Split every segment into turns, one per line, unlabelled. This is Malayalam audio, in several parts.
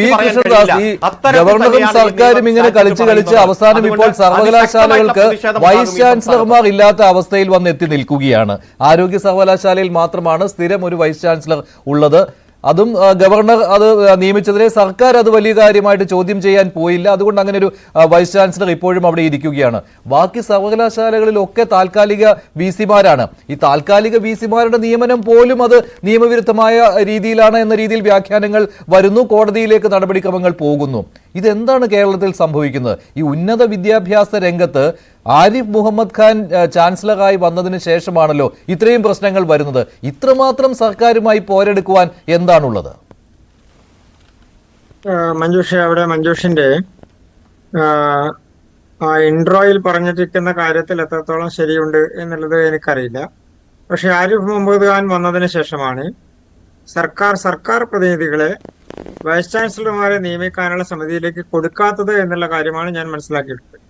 പി കൃഷ്ണദാസ് ഈ ഗവർണറും സർക്കാരും ഇങ്ങനെ കളിച്ച് കളിച്ച് അവസാനം ഇപ്പോൾ സർവകലാശാലകൾക്ക് വൈസ് ചാൻസലർമാർ ഇല്ലാത്ത അവസ്ഥയിൽ വന്ന് എത്തി നിൽക്കുകയാണ്. ആരോഗ്യ സർവകലാശാലയിൽ മാത്രമാണ് സ്ഥിരം ഒരു വൈസ് ചാൻസലർ ഉള്ളത്. അതും ഗവർണർ അത് നിയമിച്ചതിനെ സർക്കാർ അത് വലിയ കാര്യമായിട്ട് ചോദ്യം ചെയ്യാൻ പോയില്ല. അതുകൊണ്ട് അങ്ങനെ ഒരു വൈസ് ചാൻസലർ ഇപ്പോഴും അവിടെ ഇരിക്കുകയാണ്. ബാക്കി സർവകലാശാലകളിലൊക്കെ താൽക്കാലിക വി സിമാരാണ് ഈ താൽക്കാലിക വി സിമാരുടെ നിയമനം പോലും അത് നിയമവിരുദ്ധമായ രീതിയിലാണ് എന്ന രീതിയിൽ വ്യാഖ്യാനങ്ങൾ വരുന്നു. കോടതിയിലേക്ക് നടപടിക്രമങ്ങൾ പോകുന്നു. ഇതെന്താണ് കേരളത്തിൽ സംഭവിക്കുന്നത്? ഈ ഉന്നത വിദ്യാഭ്യാസ രംഗത്ത് ആരിഫ് മുഹമ്മദ് ഖാൻ ചാൻസലറായി വന്നതിന് ശേഷമാണല്ലോ ഇത്രയും പ്രശ്നങ്ങൾ വരുന്നത്. ഇത്രമാത്രം സർക്കാരുമായി പോരെടുക്കുവാൻ എന്താണുള്ളത്?
മഞ്ജുഷ അവിടെ മഞ്ജുഷിന്റെ ആ ഇൻട്രോയിൽ പറഞ്ഞിരിക്കുന്ന കാര്യത്തിൽ എത്രത്തോളം ശരിയുണ്ട് എന്നുള്ളത് എനിക്കറിയില്ല. പക്ഷെ ആരിഫ് മുഹമ്മദ് ഖാൻ വന്നതിന് ശേഷമാണ് സർക്കാർ സർക്കാർ പ്രതിനിധികളെ വൈസ് ചാൻസലർമാരെ നിയമിക്കാനുള്ള സമിതിയിലേക്ക് കൊടുക്കാത്തത് എന്നുള്ള കാര്യമാണ് ഞാൻ മനസ്സിലാക്കിയിട്ടുള്ളത്.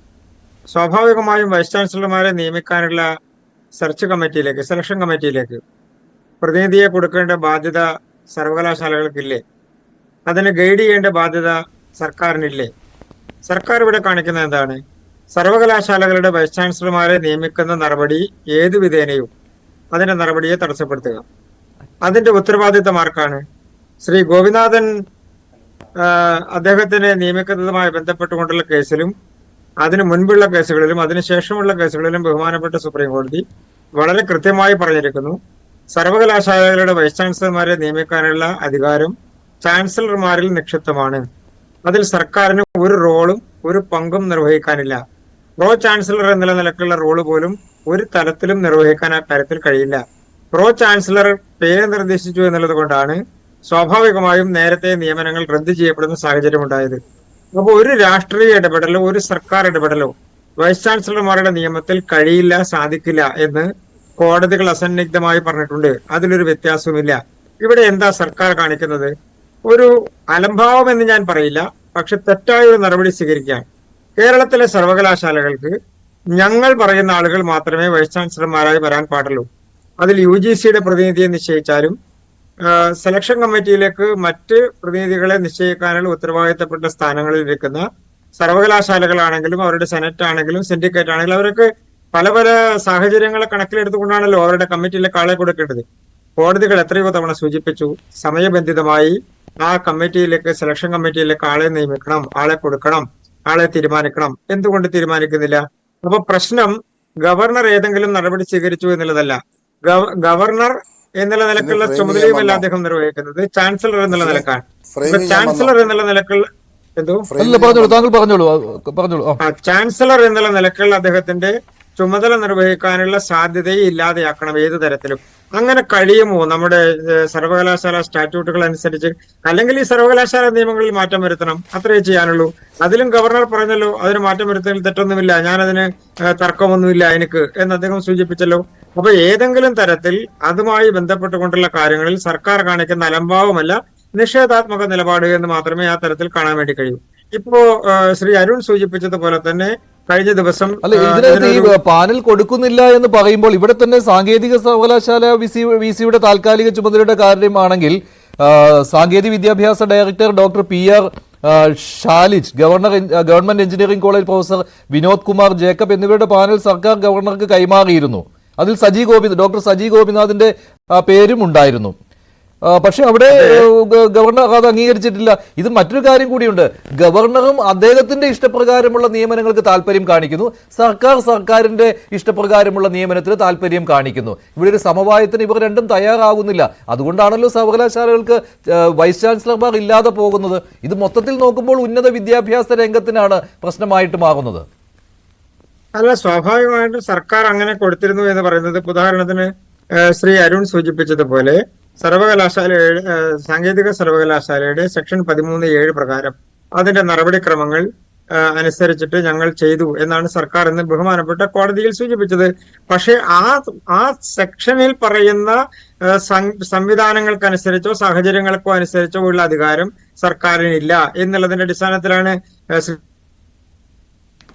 സ്വാഭാവികമായും വൈസ് ചാൻസലർമാരെ നിയമിക്കാനുള്ള സെർച്ച് കമ്മിറ്റിയിലേക്ക് സെലക്ഷൻ കമ്മിറ്റിയിലേക്ക് പ്രതിനിധിയെ കൊടുക്കേണ്ട ബാധ്യത സർവകലാശാലകൾക്കില്ലേ? അതിന് ഗൈഡ് ചെയ്യേണ്ട ബാധ്യത സർക്കാരിനില്ലേ? സർക്കാർ ഇവിടെ കാണിക്കുന്നത് എന്താണ്? സർവകലാശാലകളുടെ വൈസ് ചാൻസലർമാരെ നിയമിക്കുന്ന നടപടി ഏതു വിധേനയും അതിന്റെ നടപടിയെ തടസ്സപ്പെടുത്തുക. അതിന്റെ ഉത്തരവാദിത്തം ആർക്കാണ്? ശ്രീ ഗോപിനാഥൻ അദ്ദേഹത്തിനെ നിയമിക്കുന്നതുമായി ബന്ധപ്പെട്ടുകൊണ്ടുള്ള കേസിലും അതിനു മുൻപുള്ള കേസുകളിലും അതിനുശേഷമുള്ള കേസുകളിലും ബഹുമാനപ്പെട്ട സുപ്രീം കോടതി വളരെ കൃത്യമായി പറഞ്ഞിരിക്കുന്നു. സർവകലാശാലകളുടെ വൈസ് ചാൻസലർമാരെ നിയമിക്കാനുള്ള അധികാരം ചാൻസലർമാരിൽ നിക്ഷിപ്തമാണ്. അതിൽ സർക്കാരിന് ഒരു റോളും ഒരു പങ്കും നിർവഹിക്കാനില്ല. പ്രോ ചാൻസലർ എന്ന നിലക്കുള്ള റോൾ പോലും ഒരു തലത്തിലും നിർവഹിക്കാൻ ആ കാര്യത്തിൽ കഴിയില്ല. പ്രോ ചാൻസലർ പേര് നിർദ്ദേശിച്ചു എന്നുള്ളത് കൊണ്ടാണ് സ്വാഭാവികമായും നേരത്തെ നിയമനങ്ങൾ റദ്ദു ചെയ്യപ്പെടുന്ന സാഹചര്യം ഉണ്ടായത്. അപ്പോൾ ഒരു രാഷ്ട്രീയ ഇടപെടലോ ഒരു സർക്കാർ ഇടപെടലോ വൈസ് ചാൻസലർമാരുടെ നിയമത്തിൽ കഴിയില്ല സാധിക്കില്ല എന്ന് കോടതികൾ അസന്നിഗ്ധമായി പറഞ്ഞിട്ടുണ്ട്. അതിലൊരു വ്യത്യാസവുമില്ല. ഇവിടെ എന്താ സർക്കാർ കാണിക്കുന്നത്? ഒരു അലംഭാവം എന്ന് ഞാൻ പറയില്ല. പക്ഷെ തെറ്റായ ഒരു നടപടി സ്വീകരിക്കാൻ കേരളത്തിലെ സർവകലാശാലകൾക്ക് ഞങ്ങൾ പറയുന്ന ആളുകൾ മാത്രമേ വൈസ് ചാൻസലർമാരായി വരാൻ പാടുള്ളൂ. അതിൽ യു ജി സിയുടെ പ്രതിനിധിയെ നിശ്ചയിച്ചാലും സെലക്ഷൻ കമ്മിറ്റിയിലേക്ക് മറ്റ് പ്രതിനിധികളെ നിശ്ചയിക്കാനുള്ള ഉത്തരവാദിത്തപ്പെട്ട സ്ഥാനങ്ങളിൽ ഇരിക്കുന്ന സർവകലാശാലകളാണെങ്കിലും അവരുടെ സെനറ്റ് ആണെങ്കിലും സിൻഡിക്കേറ്റ് ആണെങ്കിലും അവരൊക്കെ പല പല സാഹചര്യങ്ങളെ കണക്കിലെടുത്തുകൊണ്ടാണല്ലോ അവരുടെ കമ്മിറ്റിയിലേക്ക് ആളെ കൊടുക്കേണ്ടത്. കോടതികൾ എത്രയോ തവണ സൂചിപ്പിച്ചു സമയബന്ധിതമായി ആ കമ്മിറ്റിയിലേക്ക് സെലക്ഷൻ കമ്മിറ്റിയിലേക്ക് ആളെ നിയമിക്കണം ആളെ കൊടുക്കണം ആളെ തീരുമാനിക്കണം. എന്തുകൊണ്ട് തീരുമാനിക്കുന്നില്ല? അപ്പൊ പ്രശ്നം ഗവർണർ ഏതെങ്കിലും നടപടി സ്വീകരിച്ചു എന്നുള്ളതല്ല. ഗവർണർ എന്നുള്ള നിലക്കുള്ള ചുമതലയുമല്ല അദ്ദേഹം നിർവഹിക്കുന്നത്. ചാൻസലർ എന്നുള്ള നിലക്കാണ്. ചാൻസലർ എന്നുള്ള നിലക്കുള്ള എന്തോ?
പറഞ്ഞോളൂ താങ്കൾ പറഞ്ഞോളൂ പറഞ്ഞോളൂ
ചാൻസലർ എന്നുള്ള നിലക്കുള്ള അദ്ദേഹത്തിന്റെ ചുമതല നിർവഹിക്കാനുള്ള സാധ്യതയെ ഇല്ലാതെയാക്കണം ഏത് തരത്തിലും. അങ്ങനെ കഴിയുമോ നമ്മുടെ സർവകലാശാല സ്റ്റാറ്റ്യൂട്ടുകൾ അനുസരിച്ച്? അല്ലെങ്കിൽ ഈ സർവകലാശാല നിയമങ്ങളിൽ മാറ്റം വരുത്തണം? അത്രയേ ചെയ്യാനുള്ളൂ. അതിലും ഗവർണർ പറഞ്ഞല്ലോ അതിന് മാറ്റം വരുത്തുന്നതിൽ തെറ്റൊന്നുമില്ല ഞാനതിന് തർക്കമൊന്നുമില്ല എനിക്ക് എന്ന് അദ്ദേഹം സൂചിപ്പിച്ചല്ലോ. അപ്പൊ ഏതെങ്കിലും തരത്തിൽ അതുമായി ബന്ധപ്പെട്ടുകൊണ്ടുള്ള കാര്യങ്ങളിൽ സർക്കാർ കാണിക്കുന്ന അലംഭാവമല്ല നിഷേധാത്മക നിലപാട് എന്ന് മാത്രമേ ആ തരത്തിൽ കാണാൻ വേണ്ടി കഴിയൂ. ഇപ്പോ ശ്രീ അരുൺ സൂചിപ്പിച്ചതുപോലെ തന്നെ കഴിഞ്ഞ ദിവസം
അല്ല ഇതിനകത്ത് ഈ പാനൽ കൊടുക്കുന്നില്ല എന്ന് പറയുമ്പോൾ ഇവിടെ തന്നെ സാങ്കേതിക സർവകലാശാല വി സി സിയുടെ താൽക്കാലിക ചുമതലയുടെ കാര്യമാണെങ്കിൽ സാങ്കേതിക വിദ്യാഭ്യാസ director doctor P R Shalij governor government engineering college professor Vinod Kumar Jacob എന്നിവരുടെ പാനൽ സർക്കാർ ഗവർണർക്ക് കൈമാറിയിരുന്നു. അതിൽ സജി ഗോപി ഡോക്ടർ സജി ഗോപിനാഥിന്റെ പേരും ഉണ്ടായിരുന്നു. പക്ഷെ അവിടെ ഗവർണർ അത് അംഗീകരിച്ചിട്ടില്ല. ഇത് മറ്റൊരു കാര്യം കൂടിയുണ്ട്. ഗവർണറും അദ്ദേഹത്തിന്റെ ഇഷ്ടപ്രകാരമുള്ള നിയമനങ്ങൾക്ക് താല്പര്യം കാണിക്കുന്നു. സർക്കാർ സർക്കാരിന്റെ ഇഷ്ടപ്രകാരമുള്ള നിയമനത്തിന് താല്പര്യം കാണിക്കുന്നു. ഇവിടെ ഒരു സമവായത്തിന് ഇവർ രണ്ടും തയ്യാറാകുന്നില്ല അതുകൊണ്ടാണല്ലോ സർവകലാശാലകൾക്ക് വൈസ് ചാൻസലർമാർ ഇല്ലാതെ പോകുന്നത്. ഇത് മൊത്തത്തിൽ നോക്കുമ്പോൾ ഉന്നത വിദ്യാഭ്യാസ രംഗത്തിനാണ് പ്രശ്നമായിട്ട് മാറുന്നത്.
അല്ല സ്വാഭാവികമായിട്ടും സർക്കാർ അങ്ങനെ കൊടുത്തിരുന്നു എന്ന് പറയുന്നത് ഉദാഹരണത്തിന് ശ്രീ അരുൺ സൂചിപ്പിച്ചതുപോലെ സർവകലാശാല സാങ്കേതിക സർവകലാശാലയുടെ സെക്ഷൻ പതിമൂന്ന് ഏഴ് പ്രകാരം അതിന്റെ നടപടിക്രമങ്ങൾ അനുസരിച്ചിട്ട് ഞങ്ങൾ ചെയ്തു എന്നാണ് സർക്കാർ ഇന്ന് ബഹുമാനപ്പെട്ട കോടതിയിൽ സൂചിപ്പിച്ചത്. പക്ഷേ ആ ആ സെക്ഷനിൽ പറയുന്ന സംവിധാനങ്ങൾക്കനുസരിച്ചോ സാഹചര്യങ്ങൾക്കോ അനുസരിച്ചോ ഉള്ള അധികാരം സർക്കാരിനില്ല എന്നുള്ളതിന്റെ അടിസ്ഥാനത്തിലാണ്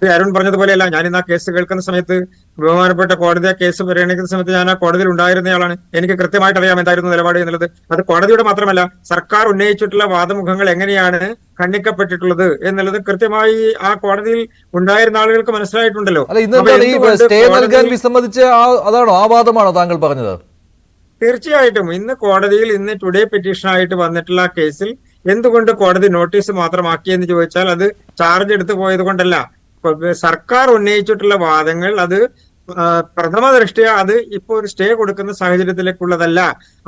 അരുൺ പറഞ്ഞതുപോലെയല്ല ഞാൻ ഇന്ന് ആ കേസ് കേൾക്കുന്ന സമയത്ത് ബഹുമാനപ്പെട്ട കോടതി ആ കേസ് പരിഗണിക്കുന്ന സമയത്ത് ഞാൻ ആ കോടതിയിൽ ഉണ്ടായിരുന്നയാളാണ്. എനിക്ക് കൃത്യമായിട്ട് അറിയാം എന്തായിരുന്നു നിലപാട് എന്നുള്ളത്. അത് കോടതിയുടെ മാത്രമല്ല സർക്കാർ ഉന്നയിച്ചിട്ടുള്ള വാദമുഖങ്ങൾ എങ്ങനെയാണ് ഖണ്ഡിക്കപ്പെട്ടിട്ടുള്ളത് എന്നുള്ളത് കൃത്യമായി ആ കോടതിയിൽ ഉണ്ടായിരുന്ന ആളുകൾക്ക് മനസ്സിലായിട്ടുണ്ടല്ലോ.
സ്റ്റേ നൽകാൻ വിസമ്മതിച്ച അതാണോ ആ വാദമാണോ താങ്കൾ പറഞ്ഞത്?
തീർച്ചയായിട്ടും ഇന്ന് കോടതിയിൽ ഇന്ന് ടുഡേ പെറ്റീഷൻ ആയിട്ട് വന്നിട്ടുള്ള ആ കേസിൽ എന്തുകൊണ്ട് കോടതി നോട്ടീസ് മാത്രമാക്കിയെന്ന് ചോദിച്ചാൽ അത് ചാർജ് എടുത്തു പോയത് കൊണ്ടല്ല സർക്കാർ ഉന്നയിച്ചിട്ടുള്ള വാദങ്ങൾ അത് പ്രഥമ ദൃഷ്ടിയ അത് ഇപ്പൊ ഒരു സ്റ്റേ കൊടുക്കുന്ന സാഹചര്യത്തിലേക്കുള്ളതല്ല.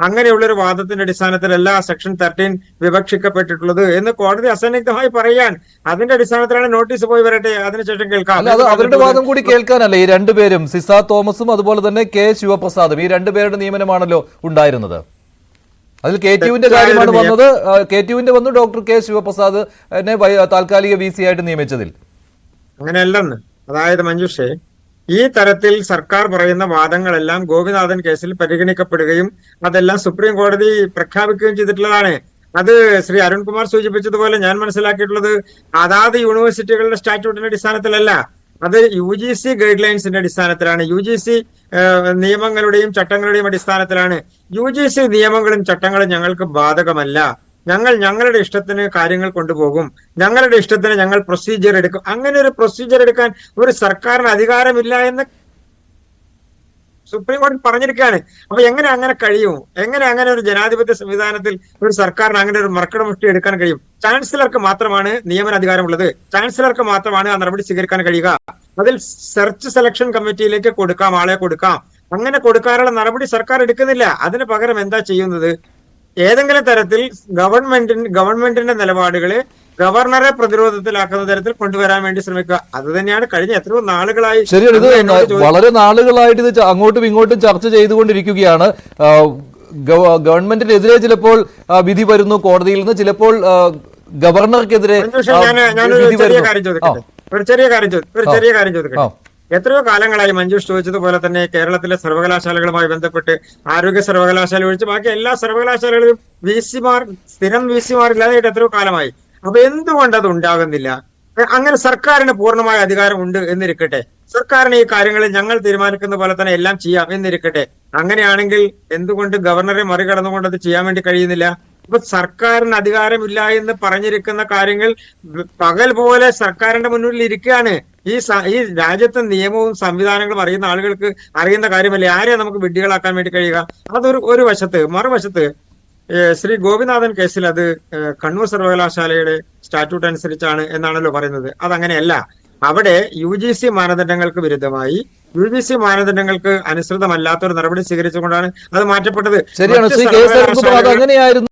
അങ്ങനെയുള്ള ഒരു വാദത്തിന്റെ അടിസ്ഥാനത്തിലല്ല സെക്ഷൻ തേർട്ടീൻ വിവക്ഷിക്കപ്പെട്ടിട്ടുള്ളത് എന്ന് കോടതി അസന്നിഗ്ധമായി പറയാൻ. അതിന്റെ അടിസ്ഥാനത്തിലാണ് നോട്ടീസ് പോയി വരട്ടെ. അതിനുശേഷം കേൾക്കാം.
അവരുടെ വാദം കൂടി കേൾക്കാനല്ല. ഈ രണ്ടുപേരും സിസ തോമസും അതുപോലെ തന്നെ കെ ശിവപ്രസാദും ഈ രണ്ടുപേരുടെ നിയമനമാണല്ലോ ഉണ്ടായിരുന്നത്. അതിൽ കെ ടിയുവിന്റെ കാര്യമാണ് വന്നത്. കെ ടിയുവിന്റെ വന്നു ഡോക്ടർ കെ ശിവപ്രസാദ് എന്നെ താൽക്കാലിക വി സി ആയിട്ട് നിയമിച്ചതിൽ.
അങ്ങനെയല്ലെന്ന്. അതായത് മഞ്ജുഷേ ഈ തരത്തിൽ സർക്കാർ പറയുന്ന വാദങ്ങളെല്ലാം ഗോപിനാഥൻ കേസിൽ പരിഗണിക്കപ്പെടുകയും അതെല്ലാം സുപ്രീം കോടതി പ്രഖ്യാപിക്കുകയും ചെയ്തിട്ടുള്ളതാണ്. അത് ശ്രീ അരുൺകുമാർ സൂചിപ്പിച്ചതുപോലെ ഞാൻ മനസ്സിലാക്കിയിട്ടുള്ളത് അതാത് യൂണിവേഴ്സിറ്റികളുടെ സ്റ്റാറ്റ്യൂട്ടിന്റെ അടിസ്ഥാനത്തിലല്ല. അത് യു ജി സി ഗൈഡ് ലൈൻസിന്റെ അടിസ്ഥാനത്തിലാണ്. യു ജി സി നിയമങ്ങളുടെയും ചട്ടങ്ങളുടെയും അടിസ്ഥാനത്തിലാണ്. യു ജി സി നിയമങ്ങളും ചട്ടങ്ങളും ഞങ്ങൾക്ക് ബാധകമല്ല. ഞങ്ങൾ ഞങ്ങളുടെ ഇഷ്ടത്തിന് കാര്യങ്ങൾ കൊണ്ടുപോകും. ഞങ്ങളുടെ ഇഷ്ടത്തിന് ഞങ്ങൾ പ്രൊസീജിയർ എടുക്കും. അങ്ങനെ ഒരു പ്രൊസീജിയർ എടുക്കാൻ ഒരു സർക്കാരിന് അധികാരമില്ല എന്ന് സുപ്രീം കോടതി പറഞ്ഞിരിക്കുകയാണ്. അപ്പൊ എങ്ങനെ അങ്ങനെ കഴിയും? എങ്ങനെ അങ്ങനെ ഒരു ജനാധിപത്യ സംവിധാനത്തിൽ ഒരു സർക്കാരിന് അങ്ങനെ ഒരു മറക്കടമുഷ്ടി എടുക്കാൻ കഴിയും? ചാൻസലർക്ക് മാത്രമാണ് നിയമന അധികാരമുള്ളത്. ചാൻസലർക്ക് മാത്രമാണ് ആ നടപടി സ്വീകരിക്കാൻ കഴിയുക. അതിൽ സെർച്ച് സെലക്ഷൻ കമ്മിറ്റിയിലേക്ക് കൊടുക്കാം ആളെ കൊടുക്കാം. അങ്ങനെ കൊടുക്കാനുള്ള നടപടി സർക്കാർ എടുക്കുന്നില്ല. അതിന് പകരം എന്താ ചെയ്യുന്നത്? ഏതെങ്കിലും തരത്തിൽ ഗവൺമെന്റിന് ഗവൺമെന്റിന്റെ നിലപാടുകളെ ഗവർണറെ പ്രതിരോധത്തിലാക്കുന്ന തരത്തിൽ കൊണ്ടുവരാൻ വേണ്ടി ശ്രമിക്കുക. അത് തന്നെയാണ് കഴിഞ്ഞ എത്രയോ നാളുകളായി
ശരിയാണ്. ഇത്. വളരെ നാളുകളായിട്ട് ഇത് അങ്ങോട്ടും ഇങ്ങോട്ടും ചർച്ച ചെയ്തുകൊണ്ടിരിക്കുകയാണ്. ഗവൺമെന്റിനെതിരെ ചിലപ്പോൾ വിധി വരുന്നു കോടതിയിൽ നിന്ന്. ചിലപ്പോൾ ഗവർണർക്കെതിരെ ഒരു
ചെറിയ കാര്യം ചോദിക്കട്ടെ? ഒരു ചെറിയ കാര്യം ചോദിക്കട്ടെ. എത്രയോ കാലങ്ങളായി മഞ്ജുഷ് ചോദിച്ചതുപോലെ തന്നെ കേരളത്തിലെ സർവകലാശാലകളുമായി ബന്ധപ്പെട്ട് ആരോഗ്യ സർവകലാശാല ഒഴിച്ച് ബാക്കി എല്ലാ സർവകലാശാലകളിലും വി സിമാർ സ്ഥിരം വി സിമാർ ഇല്ലാതായിട്ട് എത്രയോ കാലമായി. അപ്പൊ എന്തുകൊണ്ട് അത് ഉണ്ടാകുന്നില്ല? അങ്ങനെ സർക്കാരിന് പൂർണമായ അധികാരം ഉണ്ട് എന്നിരിക്കട്ടെ. സർക്കാരിന് ഈ കാര്യങ്ങളിൽ ഞങ്ങൾ തീരുമാനിക്കുന്ന പോലെ തന്നെ എല്ലാം ചെയ്യാം എന്നിരിക്കട്ടെ. അങ്ങനെയാണെങ്കിൽ എന്തുകൊണ്ട് ഗവർണറെ മറികടന്നുകൊണ്ട് അത് ചെയ്യാൻ വേണ്ടി കഴിയുന്നില്ല? ഇപ്പൊ സർക്കാരിന് അധികാരമില്ല എന്ന് പറഞ്ഞിരിക്കുന്ന കാര്യങ്ങൾ പകൽ പോലെ സർക്കാരിന്റെ മുന്നിൽ ഇരിക്കുകയാണ്. ഈ ഈ രാജ്യത്തെ നിയമവും സംവിധാനങ്ങളും അറിയുന്ന ആളുകൾക്ക് അറിയുന്ന കാര്യമല്ലേ? ആരെ നമുക്ക് വിഡ്ഢികളാക്കാൻ വേണ്ടി കഴിയുക? അതൊരു ഒരു വശത്ത് മറുവശത്ത് ശ്രീ ഗോപിനാഥൻ കേസിൽ അത് കണ്ണൂർ സർവകലാശാലയുടെ സ്റ്റാറ്റ്യൂട്ട് അനുസരിച്ചാണ് എന്നാണല്ലോ പറയുന്നത്. അതങ്ങനെയല്ല. അവിടെ യു ജി സി മാനദണ്ഡങ്ങൾക്ക് വിരുദ്ധമായി യു ജി സി മാനദണ്ഡങ്ങൾക്ക് അനുസൃതമല്ലാത്ത ഒരു നടപടി സ്വീകരിച്ചുകൊണ്ടാണ് അത് മാറ്റപ്പെട്ടത്.
ശരിയാണ്. ശ്രീ അങ്ങനെയായിരുന്നു.